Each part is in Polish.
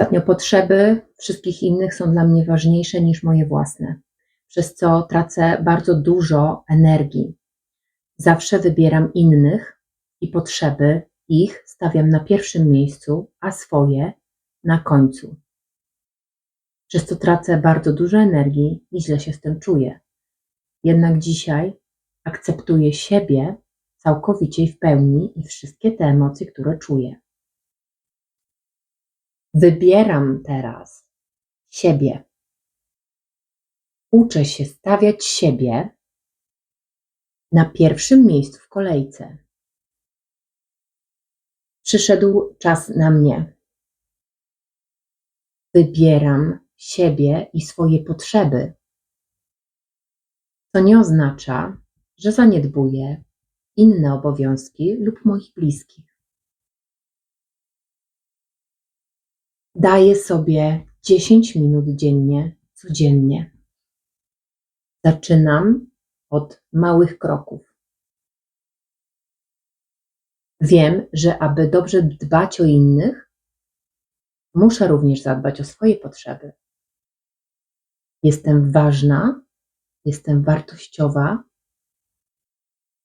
Ostatnio potrzeby wszystkich innych są dla mnie ważniejsze niż moje własne, przez co tracę bardzo dużo energii. Zawsze wybieram innych i potrzeby ich stawiam na pierwszym miejscu, a swoje na końcu. Przez co tracę bardzo dużo energii i źle się z tym czuję. Jednak dzisiaj akceptuję siebie całkowicie i w pełni i wszystkie te emocje, które czuję. Wybieram teraz siebie. Uczę się stawiać siebie na pierwszym miejscu w kolejce. Przyszedł czas na mnie. Wybieram siebie i swoje potrzeby. To nie oznacza, że zaniedbuję inne obowiązki lub moich bliskich. Daję sobie 10 minut dziennie, codziennie. Zaczynam od małych kroków. Wiem, że aby dobrze dbać o innych, muszę również zadbać o swoje potrzeby. Jestem ważna, jestem wartościowa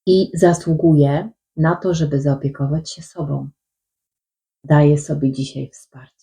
i zasługuję na to, żeby zaopiekować się sobą. Daję sobie dzisiaj wsparcie.